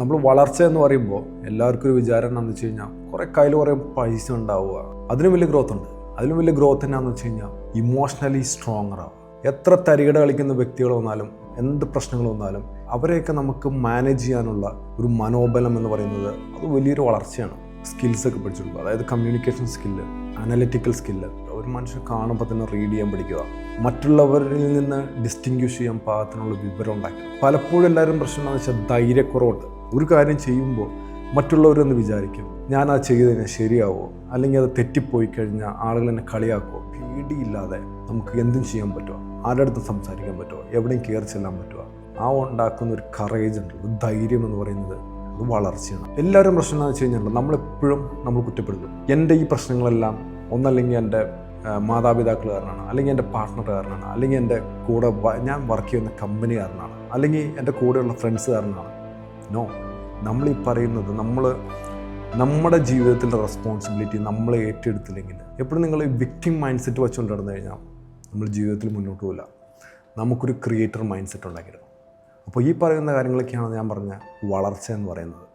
നമ്മൾ വളർച്ച എന്ന് പറയുമ്പോൾ എല്ലാവർക്കും ഒരു വിചാരം എന്താണെന്ന് വെച്ച് കഴിഞ്ഞാൽ കുറേ കയ്യിൽ കുറേ പൈസ ഉണ്ടാവുക. അതിനും വലിയ ഗ്രോത്ത് ഉണ്ട്. അതിലും വലിയ ഗ്രോത്ത് എന്നാന്ന് വെച്ച് കഴിഞ്ഞാൽ ഇമോഷണലി സ്ട്രോങ്ങർ ആവുക. എത്ര തരികട കളിക്കുന്ന വ്യക്തികൾ വന്നാലും എന്ത് പ്രശ്നങ്ങൾ വന്നാലും അവരെയൊക്കെ നമുക്ക് മാനേജ് ചെയ്യാനുള്ള ഒരു മനോബലം എന്ന് പറയുന്നത് അത് വലിയൊരു വളർച്ചയാണ്. സ്കിൽസ് ഒക്കെ പഠിച്ചെടുക്കുക. അതായത് കമ്മ്യൂണിക്കേഷൻ സ്കില്ല് അനലിറ്റിക്കൽ സ്കില്ല് ഒരു മനുഷ്യൻ കാണുമ്പോൾ തന്നെ റീഡ് ചെയ്യാൻ പഠിക്കുക. മറ്റുള്ളവരിൽ നിന്ന് ഡിസ്റ്റിങ്ക്വിഷ് ചെയ്യാൻ പാകത്തിനുള്ള വിവരം ഉണ്ടാക്കുക. പലപ്പോഴും എല്ലാവരും പ്രശ്നം എന്താണെന്ന് വെച്ചാൽ ധൈര്യക്കുറവുണ്ട്. ഒരു കാര്യം ചെയ്യുമ്പോൾ മറ്റുള്ളവരൊന്ന് വിചാരിക്കും ഞാൻ അത് ചെയ്തതിന് ശരിയാവോ? അല്ലെങ്കിൽ അത് തെറ്റിപ്പോയി കഴിഞ്ഞാൽ ആളുകൾ എന്നെ കളിയാക്കുമോ പേടിയില്ലാതെ നമുക്ക് എന്തും ചെയ്യാൻ പറ്റുമോ ആരുടെ അടുത്ത് സംസാരിക്കാൻ പറ്റുമോ എവിടെയും കയറി ചെല്ലാൻ പറ്റുമോ ആ ഉണ്ടാക്കുന്ന ഒരു കറേജ് ഉണ്ട് ഒരു ധൈര്യം എന്ന് പറയുന്നത് അത് വളർച്ചയാണ്. എല്ലാവരും പ്രശ്നം എന്താണെന്ന് വെച്ച് കഴിഞ്ഞാൽ നമ്മളെപ്പോഴും നമ്മൾ കുറ്റപ്പെടുത്തും. എന്റെ ഈ പ്രശ്നങ്ങളെല്ലാം ഒന്നല്ലെങ്കിൽ എന്റെ മാതാപിതാക്കൾ കാരണമാണ് അല്ലെങ്കിൽ എന്റെ പാർട്ട്ണർ കാരണമാണ് അല്ലെങ്കിൽ എന്റെ കൂടെ ഞാൻ വർക്ക് ചെയ്യുന്ന കമ്പനി കാരണമാണ് അല്ലെങ്കിൽ എന്റെ കൂടെയുള്ള ഫ്രണ്ട്സ് കാരണമാണ് നോ നമ്മൾ ഈ പറയുന്നത് നമ്മൾ നമ്മുടെ ജീവിതത്തിന്റെ റെസ്പോൺസിബിലിറ്റി നമ്മൾ ഏറ്റെടുത്തില്ലെങ്കിൽ എപ്പോഴും നിങ്ങൾ ഈ വിക്ടിം മൈൻഡ് സെറ്റ് വെച്ചുകൊണ്ട് നടന്നു കഴിഞ്ഞാൽ നമ്മൾ ജീവിതത്തിൽ മുന്നോട്ട് പോകില്ല നമുക്കൊരു ക്രിയേറ്റർ മൈൻഡ് സെറ്റ് ഉണ്ടാക്കിയിട്ടുണ്ട് അപ്പോൾ ഈ പറയുന്ന കാര്യങ്ങളൊക്കെയാണ് ഞാൻ പറഞ്ഞ വളർച്ച എന്ന് പറയുന്നത്.